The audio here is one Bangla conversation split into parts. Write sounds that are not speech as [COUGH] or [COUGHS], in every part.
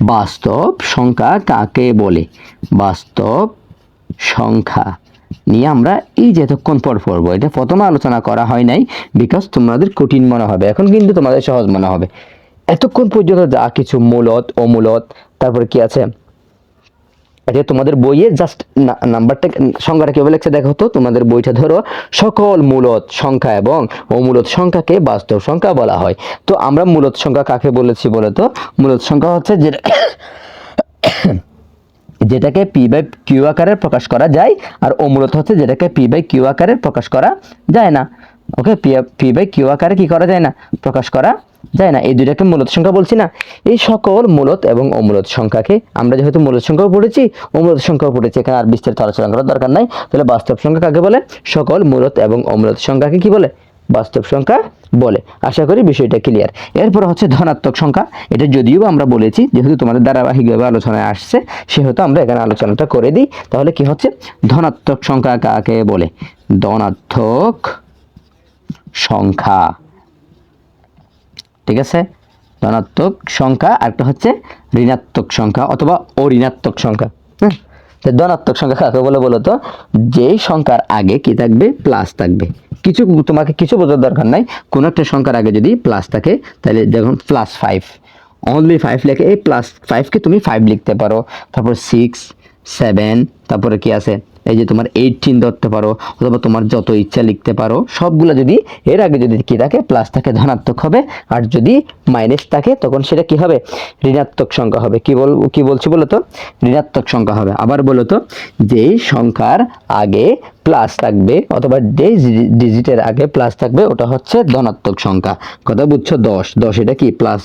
বাস্তব সংখ্যা কাকে বলে? বাস্তব সংখ্যা নিয়ে আমরা এই যে এতক্ষণ পর পড়ব, এটা প্রথমে আলোচনা করা হয় নাই বিকজ তোমাদের কঠিন মনে হবে, এখন কিন্তু তোমাদের সহজ মনে হবে। এতক্ষণ পর্যন্ত যা কিছু মূলত, অমূলত, তারপর কি আছে? এটা তোমাদের বইয়ে জাস্ট নাম্বারটা সংখ্যাটা কেবল লেখছে দেখো তো, তোমাদের বইটা ধরো, সকল মূলত সংখ্যা এবং অমূলত সংখ্যাকে বাস্তব সংখ্যা বলা হয়। তো আমরা মূলত সংখ্যা কাকে বলেছি বলে তো? মূলত সংখ্যা হচ্ছে যেটা [COUGHS] যেটাকে পি বাই কিউ আকারে প্রকাশ করা যায়, আর অমূলত হচ্ছে যেটাকে পি বাই কিউ আকারে প্রকাশ করা যায় না। Okay P P by Q আকারে কি করা যায় না? প্রকাশ করা যায় না, এই দুইটাকে মূলত সংখ্যা বলছি না। এই সকল মূলত এবং অমূলত সংখ্যাকে আমরা যেহেতু মূলত সংখ্যাও পড়েছি, অমূলত সংখ্যাও পড়েছি, এখানে আর বিস্তারিত আলোচনা করার দরকার নাই। তাহলে বাস্তব সংখ্যা কাকে বলে? সকল মূলত এবং অমূলত সংখ্যাকে কি বলে? বাস্তব সংখ্যা বলে। আশা করি বিষয়টা ক্লিয়ার এরপর হচ্ছে ধনাত্মক সংখ্যা। এটা যদিও আমরা বলেছি, যেহেতু তোমাদের ধারাবাহিকভাবে আলোচনায় আসছে, সেহেতু আমরা এখানে আলোচনাটা করে দিই। তাহলে কি হচ্ছে? ধনাত্মক সংখ্যা কাকে বলে? ধনাত্মক সংখ্যা। ঠিক আছে? ধনাত্মক সংখ্যা, আরেকটা হচ্ছে ঋণাত্মক সংখ্যা অথবা অঋণাত্মক সংখ্যা। হ্যাঁ ধনাত্মক সংখ্যা কাকে বলে বলো তো? যেই সংখ্যার আগে কি থাকবে? প্লাস থাকবে। কিছু তোমাকে কিছু বোঝার দরকার নাই। কোনো একটা সংখ্যার আগে যদি প্লাস থাকে, তাহলে দেখুন প্লাস ফাইভ অনলি ফাইভ লেখে এই প্লাস ফাইভকে তুমি ফাইভ লিখতে পারো। তারপর সিক্স সেভেন তারপরে কি আছে? এই যে তোমার এইটিন ধরতে পারো, অথবা তোমার যত ইচ্ছা লিখতে পারো, সবগুলো যদি এর আগে যদি কি থাকে প্লাস থাকে, ধনাত্মক হবে, আর যদি মাইনাস থাকে, তখন সেটা কি হবে? ঋণাত্মক সংখ্যা হবে। কি বল, কি বলছি বলো তো? ঋণাত্মক সংখ্যা হবে। আবার বলো তো, যেই সংখ্যার আগে প্লাস থাকবে, অথবা যেই ডিজিটের আগে প্লাস থাকবে, ওটা হচ্ছে ধনাত্মক সংখ্যা। কথা বুঝছ? দশ। দশ এটা কি? প্লাস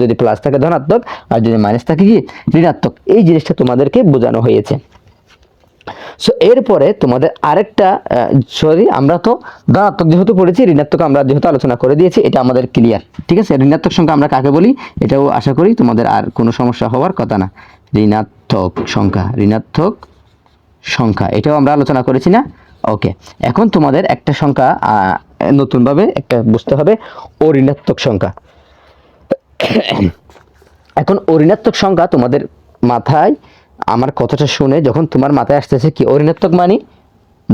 যদি প্লাস থাকে ধনাত্মক, আর যদি মাইনাস থাকে কি? ঋণাত্মক। এই জিনিসটা তোমাদেরকে বোঝানো হয়েছে। সো এরপরে তোমাদের আরেকটা সরি আমরা তো ধনাত্মক যেহেতু পড়েছি, ঋণাত্মক আমরা যেহেতু আলোচনা করে দিয়েছি, এটা আমাদের ক্লিয়ার ঠিক আছে? ঋণাত্মক সংখ্যা আমরা কাকে বলি? এটাও আশা করি তোমাদের আর কোনো সমস্যা হওয়ার কথা না। ঋণাত্মক সংখ্যা ঋণাত্মক সংখ্যা, এটাও আমরা আলোচনা করেছি না? ওকে এখন তোমাদের একটা সংখ্যা নতুনভাবে একটা বুঝতে হবে, অঋণাত্মক সংখ্যা। এখন অঋণাত্মক সংখ্যা তোমাদের মাথায় আমার কথাটা শুনে যখন তোমার মাথায় আসতেছে কি অঋণাত্মক মানে?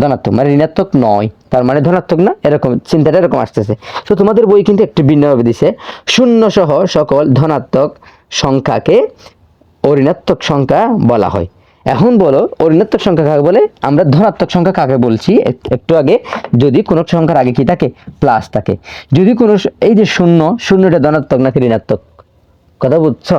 ধনাত্মক। মানে ঋণাত্মক নয়। তার মানে ধনাত্মক না? এরকম, চিন্তাটা এরকম আসতেছে। তো তোমাদের বই কিন্তু একটু ভিন্নভাবে দিছে। শূন্য সহ সকল ধনাত্মক সংখ্যাকে অঋণাত্মক সংখ্যা বলা হয়। এখন বলো, অঋণাত্মক সংখ্যা কাকে বলে? আমরা ধনাত্মক সংখ্যা কাকে বলছি? একটু আগে যদি কোনো সংখ্যার আগে কি থাকে? প্লাস থাকে। যদি কোনো এই যে শূন্য, শূন্যটা ধনাত্মক নাকি ঋণাত্মক? কথা বুঝছ?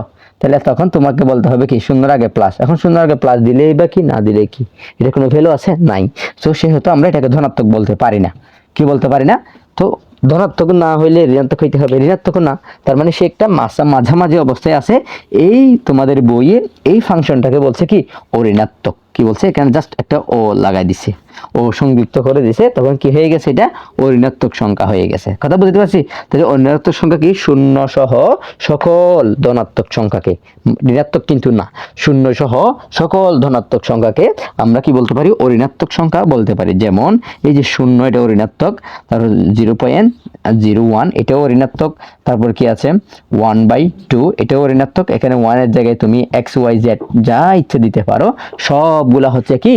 তাহলে তখন তোমাকে বলতে হবে কি, শূন্যর আগে প্লাস এখন শূন্যর আগে প্লাস দিলেই বা কি, না দিলে কি? এটা কোনো ভ্যালু আছে? নাই। তো সেহেতু আমরা এটাকে ধনাত্মক বলতে পারি না। কি বলতে পারি না? তো ধনাত্মক না হইলে ঋণাত্মক হইতে হবে। ঋণাত্মক না, তার মানে সে একটা মাসা, মাঝামাঝি অবস্থায় আছে। এই তোমাদের বইয়ের এই ফাংশনটাকে বলছে কি ঋণাত্মক কি বলছে? এখানে জাস্ট একটা ও লাগাই দিছে। ও সংযুক্ত করে দিছে, তখন কি হয়ে গেছে এটা? ঋণাত্মক সংখ্যা হয়ে গেছে। কথা বুঝতে পারছি? তাহলে ঋণাত্মক সংখ্যা কি? শূন্য সহ সকল ধনাত্মক সংখ্যাকে। ঋণাত্মক কিন্তু না। শূন্য সহ সকল ধনাত্মক সংখ্যাকে আমরা কি বলতে পারি? অঋণাত্মক সংখ্যা বলতে পারি। যেমন এই যে শূন্য এটা ঋণাত্মক তারপর জিরো পয়েন্ট জিরো ওয়ান এটাও ঋণাত্মক তারপর কি আছে? ওয়ান বাই টু এটাও ঋণাত্মক। এখানে ওয়ানের জায়গায় তুমি এক্স ওয়াই জেড যা ইচ্ছে দিতে পারো, সবগুলা হচ্ছে কি?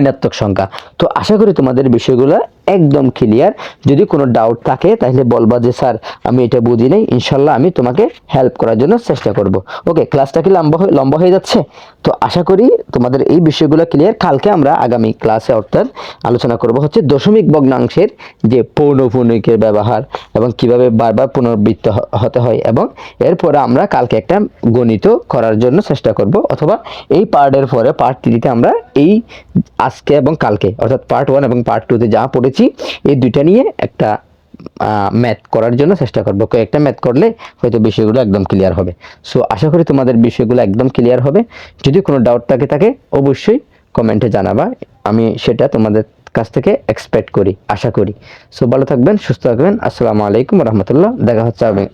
ঋণাত্মক সংখ্যা। তো আশা করি তোমাদের বিষয়গুলো একদম ক্লিয়ার যদি কোনো ডাউট থাকে, তাহলে বলবা যে, স্যার, আমি এটা বুঝি নাই। ইনশাল্লাহ আমি তোমাকে হেল্প করার জন্য চেষ্টা করব। ওকে ক্লাসটা কি লম্বা লম্বা হয়ে যাচ্ছে? তো আশা করি তোমাদের এই বিষয়গুলো ক্লিয়ার কালকে আমরা আগামী ক্লাসে অর্থাৎ আলোচনা করব হচ্ছে দশমিক ভগ্নাংশের যে পৌনপুণিকের ব্যবহার এবং কীভাবে বারবার পুনরাবৃত্ত হতে হয় এবং এরপরে আমরা কালকে একটা গণিত করার জন্য চেষ্টা করব অথবা এই পার্টের পরে পার্ট থ্রিতে আমরা এই আজকে এবং কালকে, অর্থাৎ পার্ট ওয়ান এবং পার্ট টুতে যা পড়েছি এই দুইটা নিয়ে একটা ম্যাথ করার জন্য চেষ্টা করব। কয়েকটা ম্যাথ করলে হয়তো বিষয়গুলো একদম ক্লিয়ার হবে। সো আশা করি তোমাদের বিষয়গুলো একদম ক্লিয়ার হবে। যদি কোনো ডাউট থাকে থাকে, অবশ্যই কমেন্টে জানাবা। আমি সেটা তোমাদের কাছ থেকে এক্সপেক্ট করি, আশা করি। সো ভালো থাকবেন, সুস্থ থাকবেন। আসসালামু আলাইকুম রহমতুল্লাহ। দেখা হচ্ছে আগামী